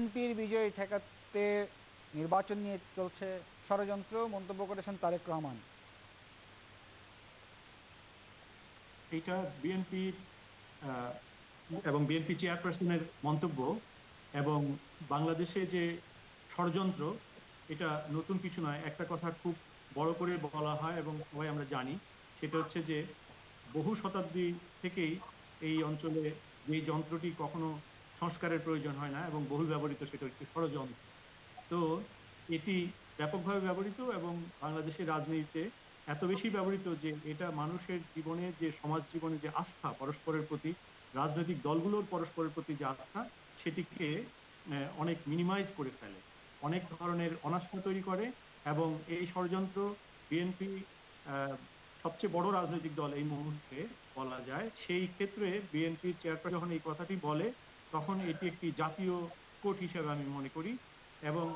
বিএনপির বিজয় ঠেকাতে নির্বাচন নিয়ে চলছে ষড়যন্ত্র, মন্তব্য করেছেন তারেক রহমান। এটা বিএনপি এবং বিএনপি চেয়ারপারসনের মন্তব্য এবং বাংলাদেশে যে ষড়যন্ত্র, এটা নতুন কিছু নয়। একটা কথা খুব বড় করে বলা হয় এবং সবাই আমরা জানি, সেটা হচ্ছে যে বহু শতাব্দী থেকেই এই অঞ্চলে যে যন্ত্রটি কখনো সংস্কারের প্রয়োজন হয় না এবং বহুল ব্যবহৃত, সেটা হচ্ছে ষড়যন্ত্র। তো এটি ব্যাপকভাবে ব্যবহৃত এবং বাংলাদেশের রাজনীতিতে এত বেশি ব্যবহৃত যে এটা মানুষের জীবনে যে সমাজ জীবনে যে আস্থা, পরস্পরের প্রতি, রাজনৈতিক দলগুলোর পরস্পরের প্রতি যে আস্থা, সেটিকে অনেক মিনিমাইজ করে ফেলে। অনেক ধরনের অনাস্থা তৈরি করে এবং এই ষড়যন্ত্র বিএনপি সবচেয়ে বড় রাজনৈতিক দল এই মুহূর্তে বলা যায়। সেই ক্ষেত্রে বিএনপির চেয়ারপারসন যখন এই কথাটি বলে তখন এটি একটি জাতীয় কোট হিসেবে আমি মনে করি এবং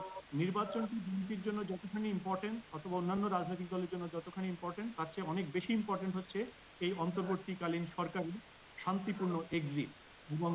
নির্বাচনটি বিএনপির জন্য যতখানি ইম্পর্টেন্ট অথবা অন্যান্য রাজনৈতিক দলের জন্য যতখানি ইম্পর্টেন্ট তার চেয়ে অনেক বেশি ইম্পর্টেন্ট হচ্ছে এই অন্তর্বর্তীকালীন সরকারের শান্তিপূর্ণ এক্সিট এবং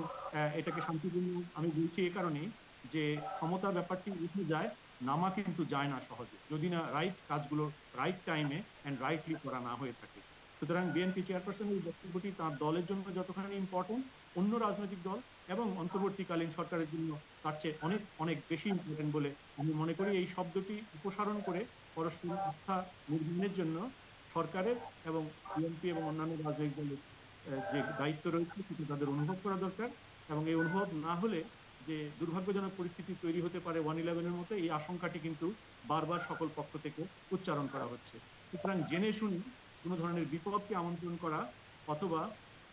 এটাকে শান্তিপূর্ণ, আমি বলছি এ কারণেই যে ক্ষমতার ব্যাপারটি উঠে যায়, নামা কিন্তু যায় না সহজে। যদি না রাইট কাজগুলো রাইট টাইমে অ্যান্ড রাইটলি করা না হয়ে থাকে। সুতরাং বিএনপি চেয়ারপারসনের বক্তব্যটি তার দলের জন্য যতখানি ইম্পর্টেন্ট অন্য রাজনৈতিক দল এবং অন্তর্বর্তীকালীন সরকারের জন্য তার চেয়ে অনেক অনেক বেশি ইম্পর্টেন্ট বলে আমি মনে করি এই শব্দটি উপসারণ করে পরস্পর আস্থা নির্মাণের জন্য সরকারের এবং বিএনপি এবং অন্যান্য রাজনৈতিক দলের যে দায়িত্ব রয়েছে সেটি তাদের অনুভব করা দরকার এবং এই অনুভব না হলে যে দুর্ভাগ্যজনক পরিস্থিতি তৈরি হতে পারে ওয়ান ইলেভেনের মতো, এই আশঙ্কাটি কিন্তু বারবার সকল পক্ষ থেকে উচ্চারণ করা হচ্ছে। সুতরাং জেনে শুনে কোনো ধরনের বিপদকে আমন্ত্রণ করা অথবা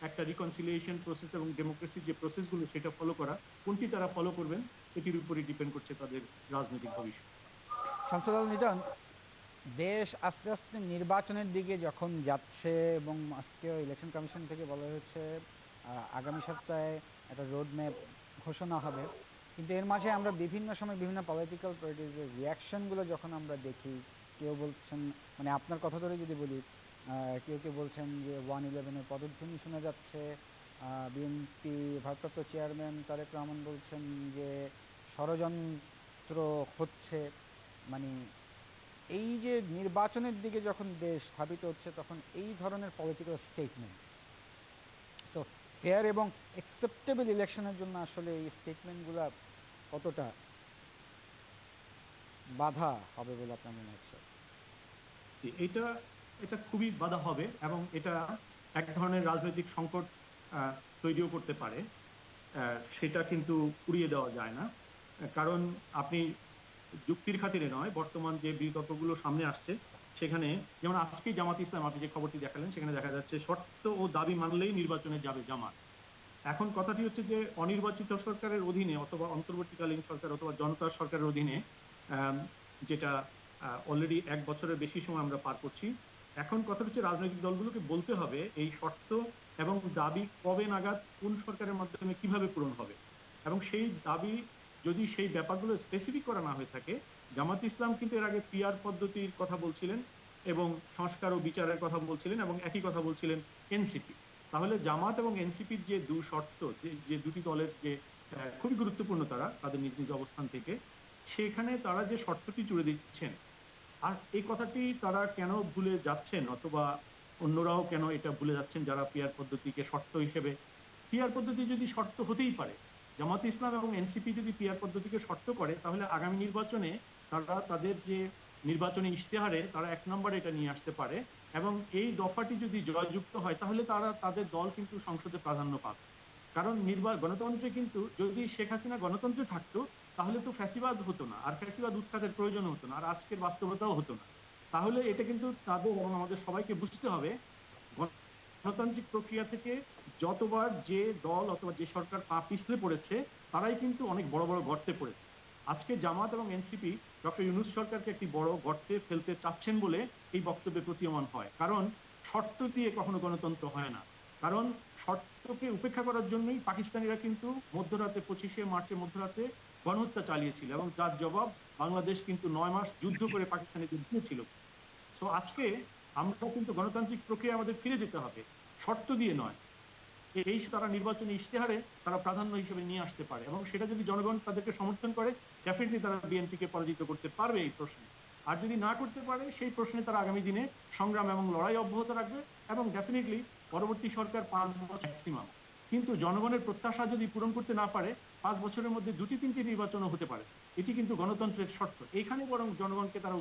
একটা রিকনসিলিয়েশন প্রসেস এবং ডেমোক্রেসির যে প্রসেসগুলো সেটা ফলো করা, কোনটি তারা ফলো করবেন, এটির উপরই ডিপেন্ড করছে তাদের রাজনৈতিক ভবিষ্যৎ। শামসুল নিজান দেশ আস্তে আস্তে নির্বাচনের দিকে যখন যাচ্ছে এবং আজকে ইলেকশন কমিশন থেকে বলা হয়েছে আগামী সপ্তাহে একটা রোড ম্যাপ ঘোষণা হবে। কিন্তু এর মাঝে আমরা বিভিন্ন সময় বিভিন্ন পলিটিক্যাল পার্টিজের রিয়াকশনগুলো যখন আমরা দেখি, কেউ বলছেন মানে আপনার কথা ধরে যদি বলি কেউ কেউ বলছেন যে ওয়ান ইলেভেনের পদধ্বনি শোনা যাচ্ছে। বিএনপি ভারপ্রাপ্ত চেয়ারম্যান তারেক রহমান বলছেন যে ষড়যন্ত্র হচ্ছে। মানে এই যে নির্বাচনের দিকে যখন দেশ স্থাপিত হচ্ছে, তখন এই ধরনের পলিটিক্যাল স্টেটমেন্ট তো ফেয়ার এবং অ্যাকসেপ্টেবল ইলেকশনের জন্য আসলে এই স্টেটমেন্টগুলো কতটা বাধা হবে বলে আপনার মনে হচ্ছে? এটা এটা খুবই বাধা হবে এবং এটা এক ধরনের রাজনৈতিক সংকট তৈরিও করতে পারে। সেটা কিন্তু উড়িয়ে দেওয়া যায় না। কারণ আপনি যুক্তির খাতিরে নয়, বর্তমান যে বিতর্কগুলো সামনে আসছে, সেখানে যেমন আজকে জামাত ইসলাম, আপনি যে খবরটি দেখালেন, সেখানে দেখা যাচ্ছে শর্ত ও দাবি মানলেই নির্বাচনে যাবে জামাত। এখন কথাটি হচ্ছে যে, অনির্বাচিত সরকারের অধীনে অথবা অন্তর্বর্তীকালীন সরকার অথবা জনতার সরকারের অধীনে যেটা অলরেডি এক বছরের বেশি সময় আমরা পার করছি এখন কথা হচ্ছে রাজনৈতিক দলগুলোকে বলতে হবে এই শর্ত এবং দাবি কবে নাগাদ কোন সরকারের মাধ্যমে কীভাবে পূরণ হবে। এবং সেই দাবি যদি সেই ব্যাপারগুলো স্পেসিফিক করা না হয়ে থাকে, জামাত ইসলাম কিন্তু এর আগে পিয়ার পদ্ধতির কথা বলছিলেন এবং সংস্কার ও বিচারের কথা বলছিলেন এবং একই কথা বলছিলেন এনসিপি তাহলে জামাত এবং এনসিপির যে দু শর্ত, যে দুটি দলের যে খুবই গুরুত্বপূর্ণ তারা, তাদের নিজ নিজ অবস্থান থেকে, সেখানে তারা যে শর্তটি জুড়ে দিচ্ছেন আর এই কথাটি তারা কেন ভুলে যাচ্ছেন অথবা অন্যরাও কেন এটা ভুলে যাচ্ছেন যারা পিয়ার পদ্ধতিকে শর্ত হিসেবে? পিয়ার পদ্ধতি যদি শর্ত হতেই পারে, জামাত ইসলাম এবং এনসিপি যদি পিয়ার পদ্ধতিকে শর্ত করে, তাহলে আগামী নির্বাচনে তারা তাদের যে নির্বাচনী ইশতেহারে তারা এক নম্বরে এটা নিয়ে আসতে পারে এবং এই দফাটি যদি জয়যুক্ত হয়, তাহলে তারা তাদের দল কিন্তু সংসদে প্রাধান্য পাবে। কারণ নির্বাচন গণতন্ত্রে কিন্তু যদি শেখ হাসিনা গণতন্ত্রে থাকতো তাহলে তো ফ্যাসিবাদ হতো না, আর ফ্যাসিবাদ উৎখাতের প্রয়োজন হতো না, আর আজকের বাস্তবতাও হতো না। তাহলে এটা কিন্তু তাদের এবং আমাদের সবাইকে বুঝতে হবে, গণতান্ত্রিক প্রক্রিয়া থেকে যতবার যে দল অথবা যে সরকার পা পিছলে পড়েছে, তারাই কিন্তু অনেক বড় বড় গর্তে পড়েছে। আজকে জামাত এবং এনসিপি ডক্টর ইউনুস সরকারকে একটি বড় গর্তে ফেলতে চাচ্ছেন বলে এই বক্তব্যে প্রতীয়মান হয়। কারণ শর্ত দিয়ে কখনো গণতন্ত্র হয় না। কারণ শর্তকে উপেক্ষা করার জন্যই পাকিস্তানিরা কিন্তু মধ্যরাতে, পঁচিশে মার্চের মধ্যরাতে গণহত্যা চালিয়েছিল এবং যার জবাব বাংলাদেশ কিন্তু নয় মাস যুদ্ধ করে পাকিস্তানিদের দিয়েছিল। তো আজকে আমরা কিন্তু গণতান্ত্রিক প্রক্রিয়া আমাদের ফিরে যেতে হবে। শর্ত দিয়ে নয়। এই তারা নির্বাচনী ইশতেহারে তারা প্রাধান্য হিসেবে নিয়ে আসতে পারে এবং সেটা যদি জনগণ তাদেরকে সমর্থন করে ডেফিনেটলি তারা বিএনপিকে পরাজিত করতে পারবে এই প্রশ্নে। আর যদি না করতে পারে, সেই প্রশ্নে তারা আগামী দিনে সংগ্রাম এবং লড়াই অব্যাহত রাখবে এবং ডেফিনেটলি পরবর্তী সরকার পাঁচ বছর ম্যাক্সিমাম কিন্তু জনগণের প্রত্যাশা যদি পূরণ করতে না পারে, পাঁচ বছরের মধ্যে দুটি তিনটি নির্বাচনও হতে পারে। এটি কিন্তু গণতন্ত্রের শর্ত। এইখানে বরং জনগণকে তারা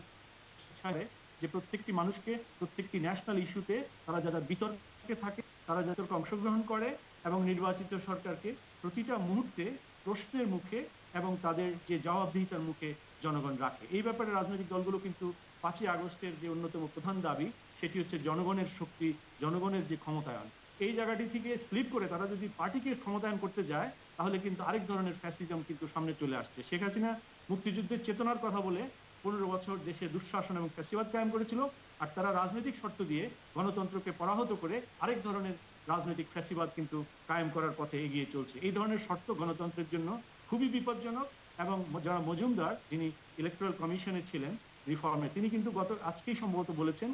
ছাড়ে যে প্রত্যেকটি মানুষকে, প্রত্যেকটি ন্যাশনাল ইস্যুতে তারা যারা বিতর্কে থাকে, তারা যাতে অংশগ্রহণ করে এবং নির্বাচিত সরকারকে প্রতিটা মুহূর্তে প্রশ্নের মুখে এবং তাদের যে জবাবদিহিতার মুখে জনগণ রাখে। এই ব্যাপারে রাজনৈতিক দলগুলো কিন্তু পাঁচই আগস্টের যে অন্যতম প্রধান দাবি, সেটি হচ্ছে জনগণের শক্তি, জনগণের যে ক্ষমতায়ন। এই জায়গাটি থেকে স্লিপ করে তারা যদি পার্টিকে ক্ষমতায়ন করতে যায়, তাহলে কিন্তু আরেক ধরনের ফ্যাসিজম কিন্তু সামনে চলে আসছে। শেখ হাসিনা মুক্তিযুদ্ধের চেতনার কথা বলে পনেরো বছর দেশে দুঃশাসন এবং ফ্যাসিবাদ কায়েম করেছিল, আর তারা রাজনৈতিক শর্ত দিয়ে গণতন্ত্রকে পরাহত করে আরেক ধরনের রাজনৈতিক ফ্যাসিবাদ কিন্তু কায়েম করার পথে এগিয়ে চলছে। এই ধরনের শর্ত গণতন্ত্রের জন্য খুবই বিপজ্জনক এবং যারা মজুমদার, যিনি ইলেকট্রাল কমিশনে ছিলেন রিফর্মে তিনি কিন্তু গত, আজকেই সম্ভবত বলেছেন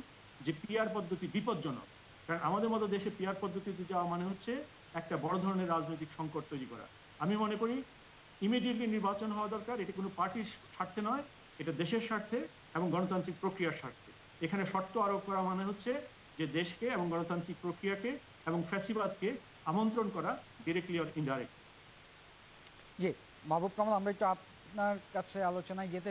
যে পিআর পদ্ধতি বিপজ্জনক। কারণ আমাদের মতো দেশে পিআর পদ্ধতিতে যাওয়া মানে হচ্ছে একটা বড় ধরনের রাজনৈতিক সংকট তৈরি করা। আমি মনে করি ইমিডিয়েটলি নির্বাচন হওয়া দরকার, এটি কোনো পার্টির স্বার্থে নয় এটা দেশের স্বার্থে এবং গণতান্ত্রিক প্রক্রিয়ার স্বার্থে। এখানে শর্ত আরোপ করা মানে হচ্ছে যে দেশকে এবং গণতান্ত্রিক প্রক্রিয়াকে এবং ফ্যাসিবাদকে আমন্ত্রণ করা directly or indirectly ji, Mahbub Kamal, আমরা একটু আপনার কাছে আলোচনায় যেতে